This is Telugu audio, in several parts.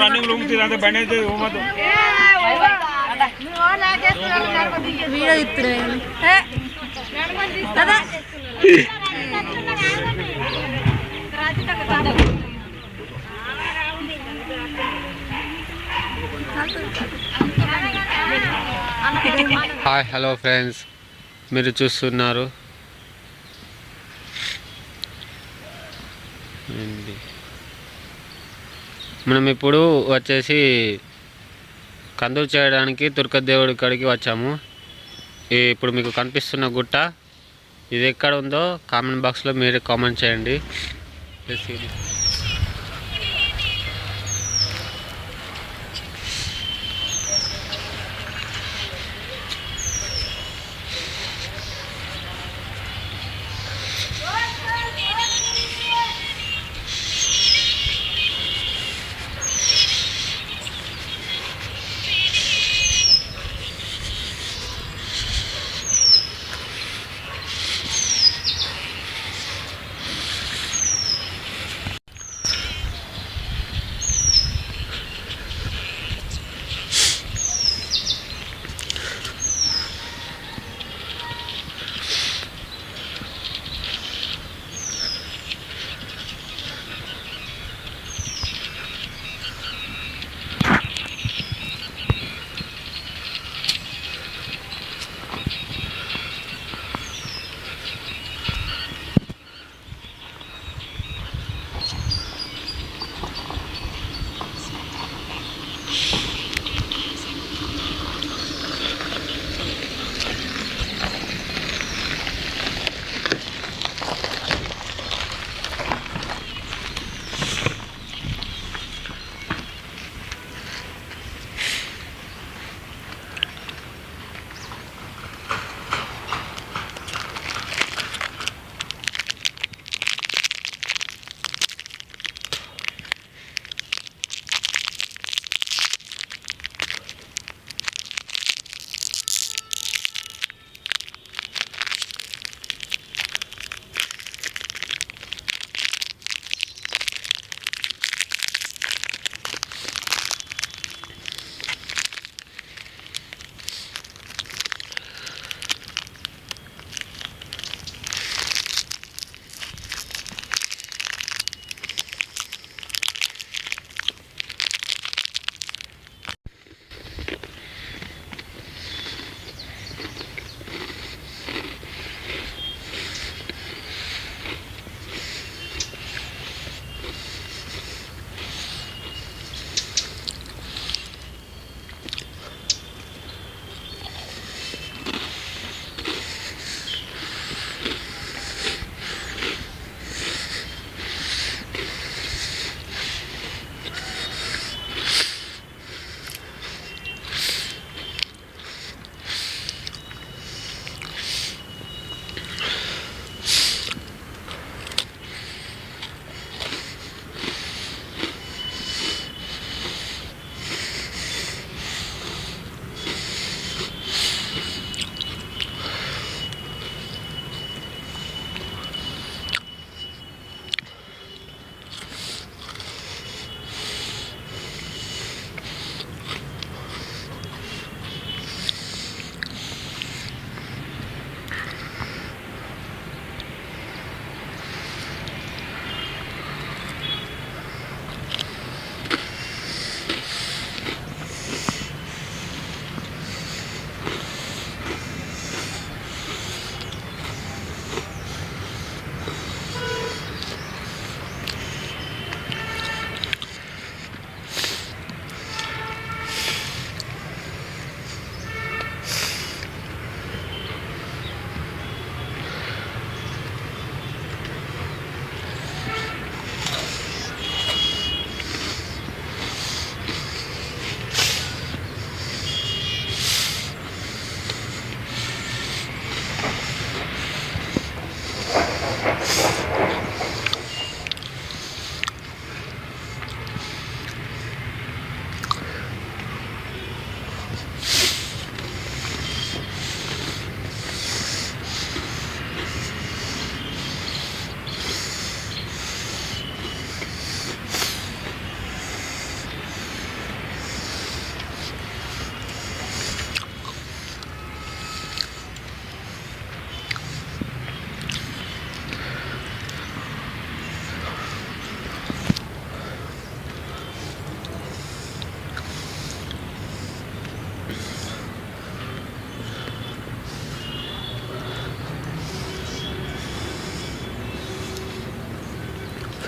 రన్నింగ్ రూమ్ అంత బండి అయితే ఊమదు వీడియో ఇస్తున్నా కదా? హాయ్ హలో ఫ్రెండ్స్ మీరు చూస్తున్నారు. ఏంటి? మనం ఇప్పుడు వచ్చేసి కందులు చేయడానికి దుర్గదేవుడి కాడికి వచ్చాము. ఇప్పుడు మీకు కనిపిస్తున్న గుట్ట ఇది ఎక్కడ ఉందో కామెంట్ బాక్స్లో మీరే కామెంట్ చేయండి. Shh.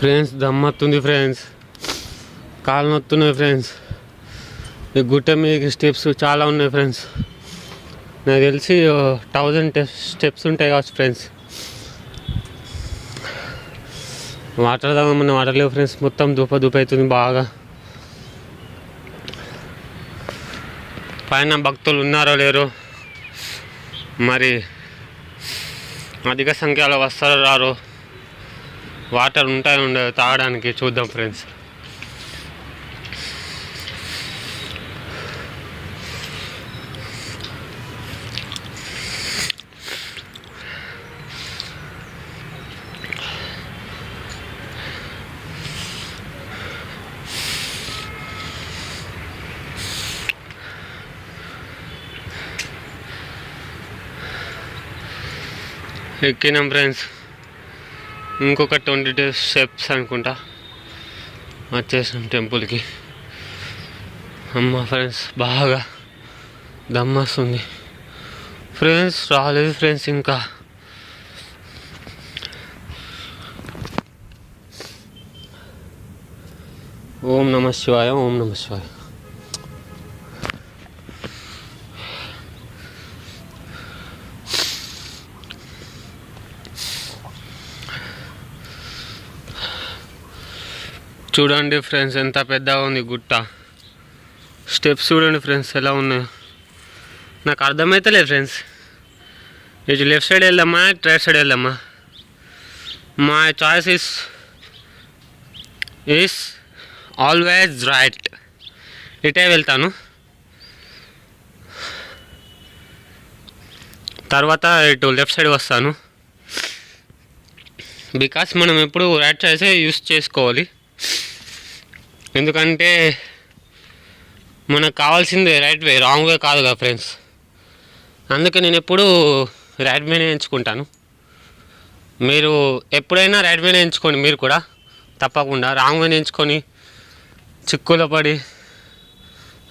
ఫ్రెండ్స్ దమ్మత్తుంది ఫ్రెండ్స్. కాలు నొత్తున్నాయి ఫ్రెండ్స్. ఈ గుట్ట మీద స్టెప్స్ చాలా ఉన్నాయి ఫ్రెండ్స్. నాకు తెలిసి థౌజండ్ స్టెప్స్ ఉంటాయి కావచ్చు ఫ్రెండ్స్. వాటర్ తాగమన్న వాటర్ లేవు ఫ్రెండ్స్. మొత్తం దూప దూప అవుతుంది బాగా. పైన భక్తులు ఉన్నారో లేరు మరి అధిక సంఖ్యలో వస్తారో రారో వాటర్ ఉంటాయి ఉండదు తాగడానికి చూద్దాం ఫ్రెండ్స్. ఎక్కినాం ఫ్రెండ్స్. ఇంకొక ట్వంటీ టూ స్టెప్స్ అనుకుంటా. వచ్చేసాం టెంపుల్కి. అమ్మ ఫ్రెండ్స్ బాగా దమ్మస్తుంది ఫ్రెండ్స్ రాలేదు ఫ్రెండ్స్ ఇంకా. ఓం నమ శివాయ ఓం నమ శివాయ. చూడండి ఫ్రెండ్స్ ఎంత పెద్దగా ఉంది గుట్ట. స్టెప్స్ చూడండి ఫ్రెండ్స్ ఎలా ఉన్నాయో. నాకు అర్థమవుతలేదు ఫ్రెండ్స్. ఇటు లెఫ్ట్ సైడ్ వెళ్దామా రైట్ సైడ్ వెళ్దామా? మా choice is is always right ఇటే వెళ్తాను. తర్వాత ఇటు లెఫ్ట్ సైడ్ వస్తాను. బికాస్ మనం ఎప్పుడు రైట్ చాయిసే యూస్ చేసుకోవాలి. ఎందుకంటే మనకు కావాల్సింది రైట్ వే రాంగ్ వే కాదు కదా ఫ్రెండ్స్ అందుకే నేను ఎప్పుడు రైట్ వేనే ఎంచుకుంటాను. మీరు ఎప్పుడైనా రైట్ వేనే ఎంచుకోండి మీరు కూడా. తప్పకుండా రాంగ్ వేనే ఎంచుకొని చిక్కులో పడి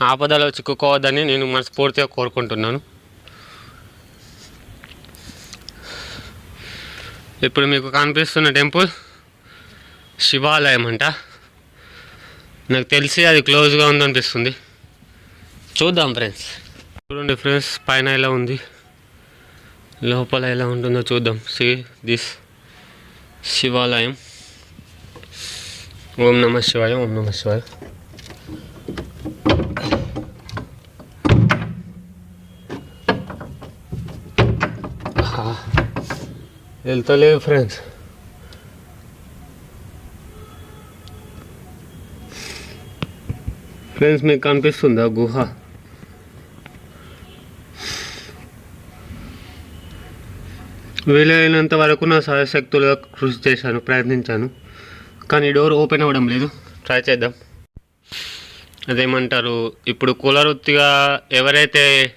ఆపదలో చిక్కుకోవద్దని నేను మనస్ఫూర్తిగా కోరుకుంటున్నాను. ఇప్పుడు మీకు కనిపిస్తున్న టెంపుల్ శివాలయం అంట. నాకు తెలిసి అది క్లోజ్గా ఉందనిపిస్తుంది. చూద్దాం ఫ్రెండ్స్. చూడండి ఫ్రెండ్స్ పైన ఎలా ఉంది? లోపల ఎలా ఉంటుందో చూద్దాం. సి దిస్ శివాలయం. ఓం నమ శివాయ ఓం నమ శివాయ. వెళ్తలేవు ఫ్రెండ్స్. ఫ్రెండ్స్ మీకు కనిపిస్తుందా గుహ? వీలైనంత వరకు నా సహశక్తులుగా కృషి చేశాను ప్రయత్నించాను. కానీ డోర్ ఓపెన్ అవ్వడం లేదు. ట్రై చేద్దాం. అదేమంటారు? ఇప్పుడు కులవృత్తిగా ఎవరైతే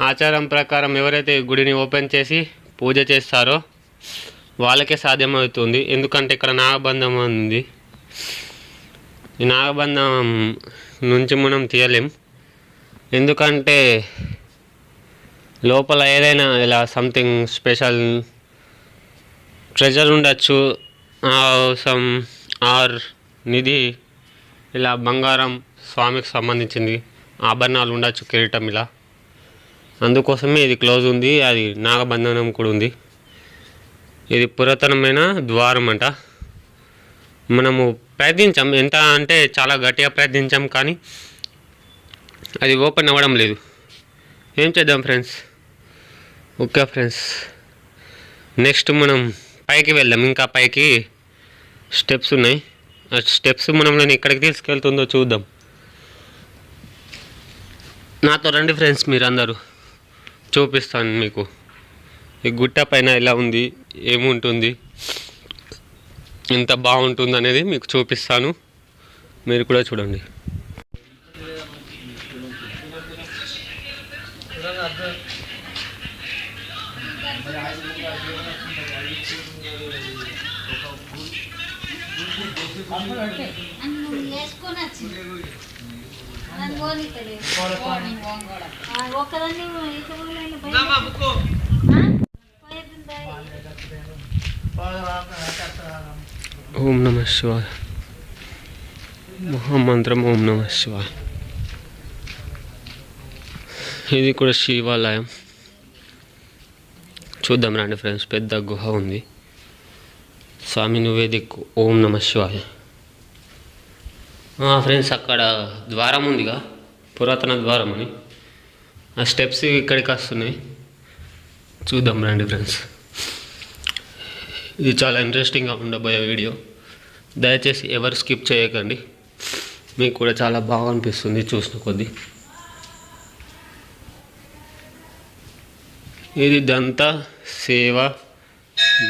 ఆచారం ప్రకారం ఎవరైతే గుడిని ఓపెన్ చేసి పూజ చేస్తారో వాళ్ళకే సాధ్యమవుతుంది. ఎందుకంటే ఇక్కడ నాగబంధం ఉంది. ఈ నాగబంధం నుంచి మనం తీయలేం. ఎందుకంటే లోపల ఏదైనా ఇలా సంథింగ్ స్పెషల్ ట్రెజర్ ఉండొచ్చు సమ్ ఆర్ నిధి ఇలా బంగారం స్వామికి సంబంధించింది ఆభరణాలు ఉండొచ్చు కిరీటం ఇలా. అందుకోసమే ఇది క్లోజ్ ఉంది అది నాగబంధనం కూడా ఉంది. ఇది పురాతనమైన ద్వారం అంట. మనము ప్రయత్నించాం. ఎంత అంటే చాలా గట్టిగా ప్రయత్నించాం కానీ అది ఓపెన్ అవ్వడం లేదు. ఏం చేద్దాం ఫ్రెండ్స్? Okay friends. నెక్స్ట్ మనం పైకి వెళ్దాం. ఇంకా పైకి స్టెప్స్ ఉన్నాయి. ఆ స్టెప్స్ మనం నేను ఎక్కడికి తీసుకెళ్తుందో చూద్దాం. నాతో రండి ఫ్రెండ్స్ మీరందరూ. చూపిస్తాను మీకు. ఈ గుట్ట పైన ఎలా ఉంది? ఏముంటుంది? ఎంత బాగుంటుంది అనేది మీకు చూపిస్తాను. మీరు కూడా చూడండి. ఒక్కదాన్ని ఓం నమ శివాయ. మహామంత్రం ఓం నమ శివాయ. ఇది కూడా శివాలయం. చూద్దాం రండి ఫ్రెండ్స్ పెద్ద గుహ ఉంది. స్వామి నువ్వే దిక్కు. ఓం నమ శివాయ. ఫ్రెండ్స్ అక్కడ ద్వారం ఉందిగా. పురాతన ద్వారం అని. ఆ స్టెప్స్ ఇక్కడికి వస్తున్నాయి. చూద్దాం రండి ఫ్రెండ్స్. ఇది చాలా ఇంట్రెస్టింగ్గా ఉండబోయే వీడియో దయచేసి ఎవరు స్కిప్ చేయకండి. మీకు కూడా చాలా బాగా అనిపిస్తుంది చూసిన కొద్దీ. ఇది దంత సేవ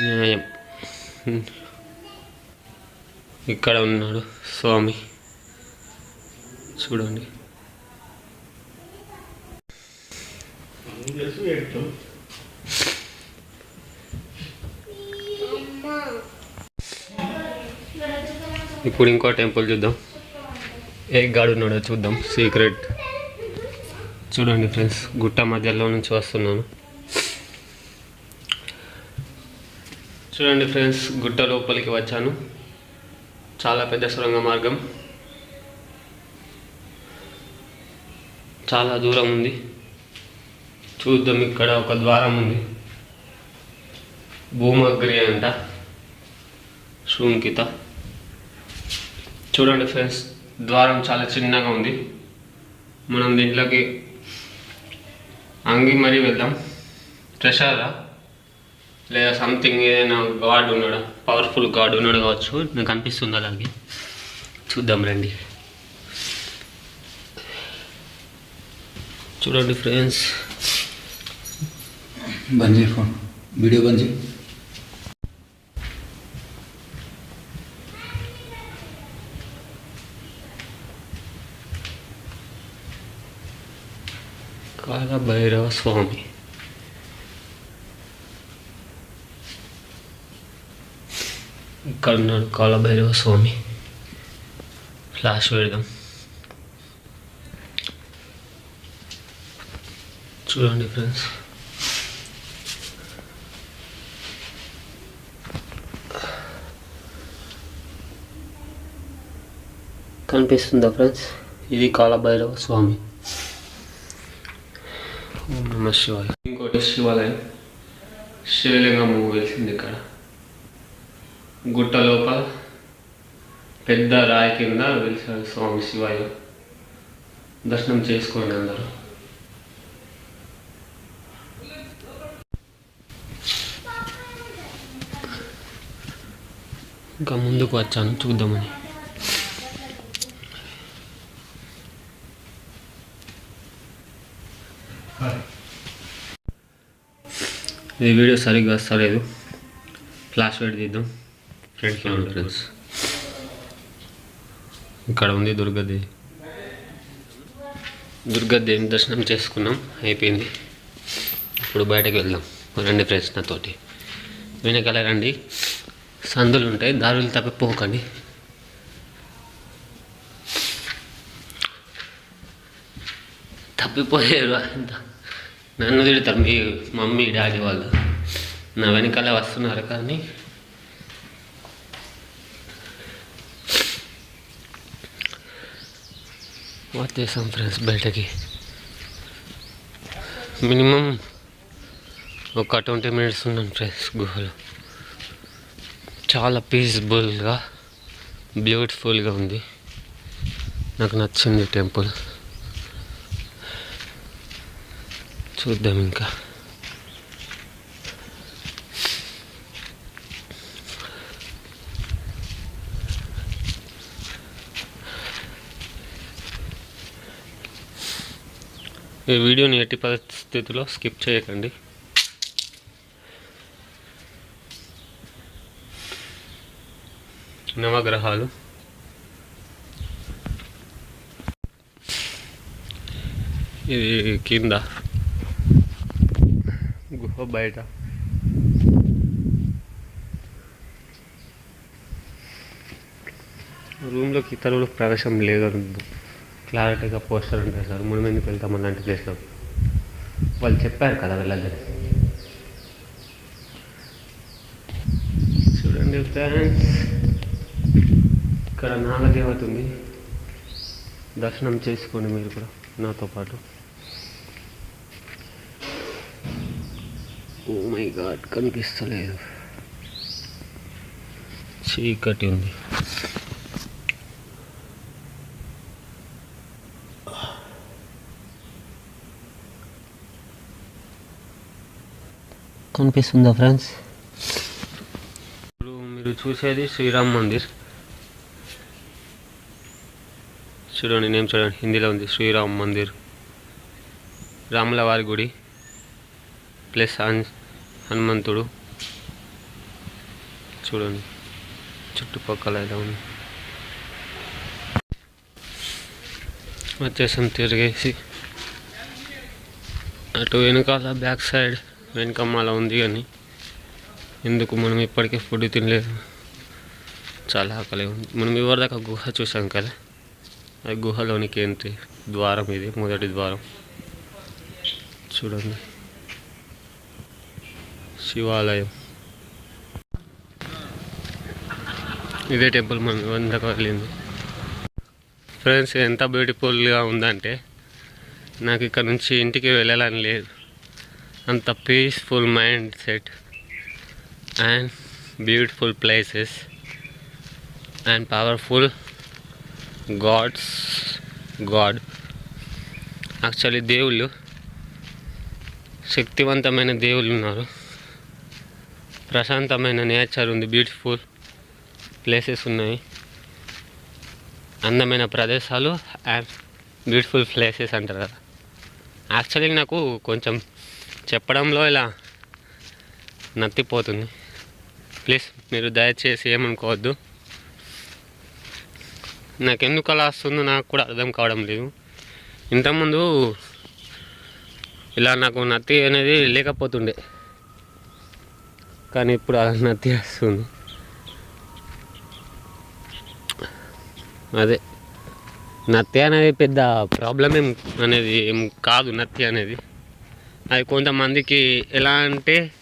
న్యాయం. ఇక్కడ ఉన్నాడు స్వామి. చూడండి. ఇప్పుడు ఇంకో టెంపుల్ చూద్దాం. ఏ గాడు ఉన్నాడో చూద్దాం. సీక్రెట్. చూడండి ఫ్రెండ్స్ గుట్ట మధ్యలో నుంచి వస్తున్నాను. చూడండి ఫ్రెండ్స్ గుట్ట లోపలికి వచ్చాను. చాలా పెద్ద సొరంగ మార్గం. చాలా దూరం ఉంది. చూద్దాం ఇక్కడ ఒక ద్వారం ఉంది. భూమగ్రి అంట. శృంకిత చూడండి ఫ్రెండ్స్ ద్వారం చాలా చిన్నగా ఉంది. మనం దీంట్లోకి అంగి మరీ వెళ్దాం. ట్రెషరా లేదా సంథింగ్ ఏదైనా గాడ్ ఉన్నాడా? పవర్ఫుల్ గాడ్ ఉన్నాడు కావచ్చు. నాకు అనిపిస్తుంది అలాగే? చూద్దాం రండి. చూడండి ఫ్రెండ్స్. బంద్ చేయి ఫోన్. వీడియో బంద్ చేయి కాల భైరవ స్వామి ఇక్కడ ఉన్నాడు కాలభైరవ స్వామి ఫ్లాష్ పెడదాం చూడండి ఫ్రెండ్స్ కనిపిస్తుందా ఫ్రెండ్స్ ఇది కాలభైరవ స్వామి నమ శివాయ ఇంకోటి శివాలయం శివలింగం వెలిసింది ఇక్కడ గుట్ట లోపల పెద్ద రాయి కింద వెలిసాడు స్వామి శివయ్య దర్శనం చేసుకోండి అందరూ ఇంకా ముందుకు వచ్చాను చూద్దామని ఈ వీడియో సరిగ్గా వస్తలేదు. ఫ్లాష్ లైట్ తీద్దాం. కెమెరా ఫ్రెండ్స్ ఇక్కడ ఉంది దుర్గాదేవి దుర్గాదేవిని దర్శనం చేసుకున్నాం? అయిపోయింది. ఇప్పుడు బయటకు వెళ్దాం. రండి ఫ్రెండ్స్ నాతోటి. వెనకాల రండి. సందులు ఉంటాయి. దారులు తప్పిపోకండి. తప్పిపోయారు అంత నన్ను తిడతారు మీ మమ్మీ డాడీ వాళ్ళు. నా వెనకాల వస్తున్నారు కానీ. వచ్చేసాం ఫ్రెండ్స్ బయటకి? మినిమం ఒక ట్వంటీ మినిట్స్ ఉన్నాను ఫ్రెండ్స్ గుహలో. చాలా పీస్ఫుల్గా బ్యూటిఫుల్గా ఉంది. నాకు నచ్చింది టెంపుల్. చూద్దాం ఇంకా. ఈ వీడియోని ఎట్టి పరిస్థితిలో స్కిప్ చేయకండి. నవగ్రహాలు. ఇది కింద. ఓ బయట. రూమ్లోకి ఇతరులు ప్రవేశం లేదు క్లారిటీగా పోస్టర్ ఉంటాయి సార్ మనం ఎందుకు వెళ్తాం అలాంటి ప్లేస్లో? వాళ్ళు చెప్పారు కదా వెళ్ళదని చూడండి ఫ్రెండ్స్ ఇక్కడ నాగదేవత ఉంది. దర్శనం చేసుకోండి మీరు కూడా నాతో పాటు. ఓ మై గాడ్ కనిపిస్తలేదు. చీకటి ఉంది. కనిపిస్తుందా ఫ్రెండ్స్ ఇప్పుడు మీరు చూసేది శ్రీరామ్ మందిర్. చూడండి నేమ్ చూడండి హిందీలో ఉంది శ్రీరామ్ మందిర్. రాముల వారి గుడి. ప్లస్ హనుమంతుడు. చూడండి చుట్టుపక్కల ఎలా ఉంది. వచ్చేసాం తిరిగేసి. అటు వెనకాల బ్యాక్ సైడ్ వెనకమ్మాల ఉంది కానీ ఎందుకు మనం ఇప్పటికే ఫుడ్ తినలేదు? చాలా ఆకలి ఉంది. మనం ఇవరిదాకా గుహ చూసాం కదా. ఆ గుహలోనికి ఏంటి? ద్వారం ఇది మొదటి ద్వారం. చూడండి. శివాలయం. ఇదే టెంపుల్ మనం వందకు వెళ్ళింది ఫ్రెండ్స్ ఎంత బ్యూటిఫుల్గా ఉందంటే నాకు ఇక్కడ నుంచి ఇంటికి వెళ్ళాలని లేదు. అంత peaceful mind set and beautiful places and powerful gods god actually దేవుళ్ళు శక్తివంతమైన దేవుళ్ళు ఉన్నారు. ప్రశాంతమైన నేచర్ ఉంది బ్యూటిఫుల్ ప్లేసెస్ ఉన్నాయి. అందమైన ప్రదేశాలు అండ్ బ్యూటిఫుల్ ప్లేసెస్ అంటారు కదా. యాక్చువల్లీ నాకు కొంచెం చెప్పడంలో ఇలా నత్తిపోతుంది. ప్లీజ్ మీరు దయచేసి ఏమనుకోవద్దు. నాకు ఎందుకు అలా వస్తుందో నాకు కూడా అర్థం కావడం లేదు. ఇంతకుముందు ఇలా నాకు నత్తి అనేది లేకపోతుండే. కానీ ఇప్పుడు అలా నత్తి వస్తుంది. అదే. నత్తి అనేది పెద్ద ప్రాబ్లం ఏం అనేది ఏం కాదు నత్తి అనేది. అది కొంతమందికి ఎలా అంటే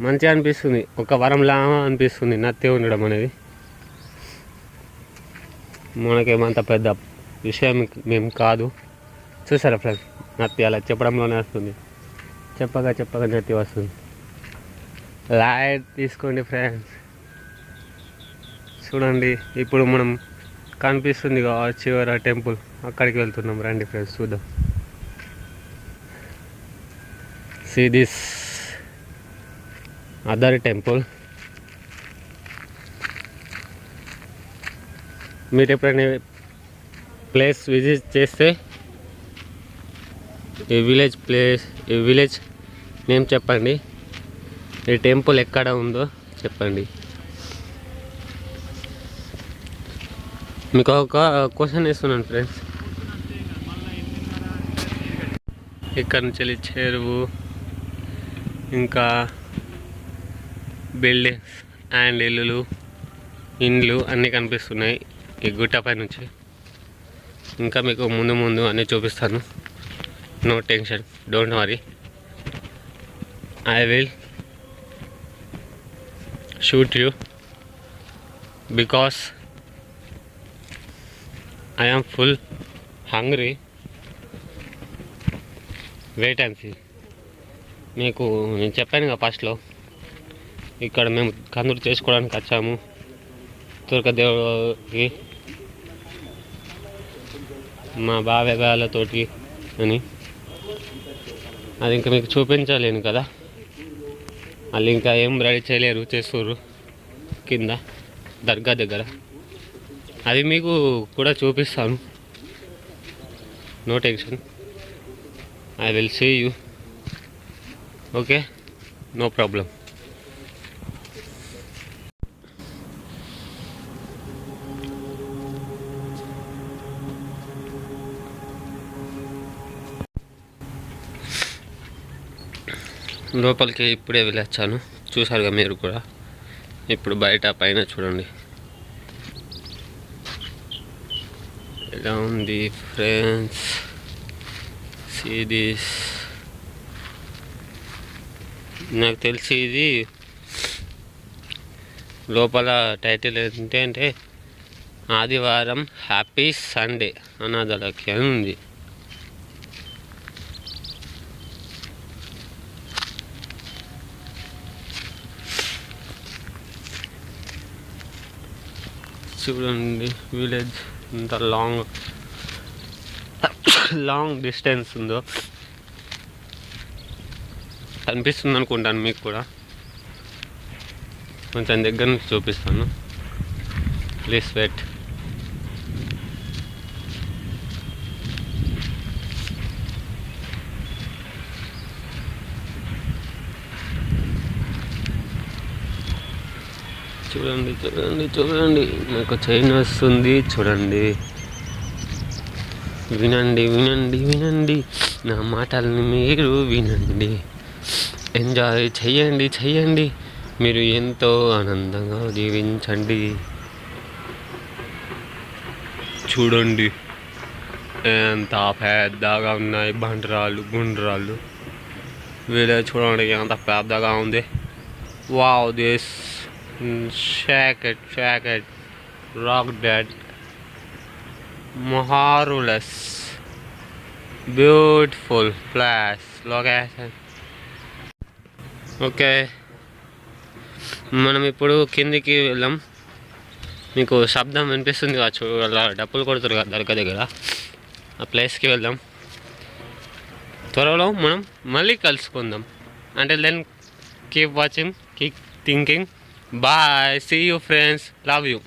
మంచిగా అనిపిస్తుంది. ఒక వరంలా అనిపిస్తుంది నత్తి ఉండడం అనేది. మనకేమంత పెద్ద విషయం మేము కాదు. చూసారా ఫ్రెండ్స్ నత్తి అలా చెప్పడంలోనే వస్తుంది. చెప్పగా చెప్పగా నత్తి వస్తుంది. లైట్ తీసుకోండి ఫ్రెండ్స్. చూడండి ఇప్పుడు మనం కనిపిస్తుంది చివర టెంపుల్. అక్కడికి వెళ్తున్నాం. రండి ఫ్రెండ్స్ చూద్దాం. సీ దిస్ అదర్ టెంపుల్ మీరు ఎప్పుడైనా ప్లేస్ విజిట్ చేస్తే ఈ విలేజ్ ప్లేస్ ఈ విలేజ్ నేమ్ చెప్పండి. ఈ టెంపుల్ ఎక్కడ ఉందో చెప్పండి. మీకు ఒక క్వశ్చన్ వేస్తున్నాను ఫ్రెండ్స్. ఇక్కడ నుంచి వెళ్ళి చెరువు ఇంకా బిల్డింగ్స్ అండ్ ఇల్లులు ఇండ్లు అన్నీ కనిపిస్తున్నాయి ఈ గుట్టపై నుంచి. ఇంకా మీకు ముందు ముందు అన్నీ చూపిస్తాను. No tension don't worry. I will shoot you because I am full hungry wait and see. మీకు నేను చెప్పాను కదా ఫస్ట్లో ఇక్కడ మేము కందులు చేసుకోవడానికి వచ్చాము. దుర్గదేవుడికి మా బావగాళ్ళతోటి అని. అది ఇంకా మీకు చూపించలేను కదా. మళ్ళీ ఇంకా ఏం రెడీ చేయలేరు చేస్తారు కింద దర్గా దగ్గర. అది మీకు కూడా చూపిస్తాను. No tension I will see you okay no problem లోపలికి ఇప్పుడే వెళ్ళొచ్చాను. చూసారుగా మీరు కూడా. ఇప్పుడు బయట పైన చూడండి. ఎలా ఉంది ఫ్రెండ్స్? సిరీస్ నాకు తెలిసి ఇది లోపల టైటిల్ ఏంటంటే ఆదివారం హ్యాపీ సండే అనాథలకి అని ఉంది. చూడండి విలేజ్ ఇంత లాంగ్ లాంగ్ డిస్టెన్స్ ఉందో కనిపిస్తుంది అనుకుంటాను మీకు కూడా. కొంచెం దగ్గర నుంచి చూపిస్తాను. ప్లీజ్ వెయిట్ చూడండి చూడండి చూడండి. నాకు చైన్ వస్తుంది చూడండి. వినండి వినండి వినండి. నా మాటల్ని మీరు వినండి. ఎంజాయ్ చెయ్యండి చెయ్యండి మీరు ఎంతో ఆనందంగా జీవించండి. చూడండి. ఎంత పెద్దగా ఉన్నాయి బండరాళ్ళు గుండ్రాళ్ళు. వీళ్ళ చూడండి ఎంత పెద్దగా ఉంది. Wow this shocked shocked rock dead marvelous beautiful place location okay మనం ఇప్పుడు కిందికి వెళ్ళాం. మీకు శబ్దం వినిపిస్తుంది కావచ్చు. అలా డప్పులు కొడుతారు కదా దర్గా దగ్గర. ఆ ప్లేస్కి వెళ్దాం. త్వరలో మనం మళ్ళీ కలుసుకుందాం. అంటే then keep watching keep thinking bye see you friends love you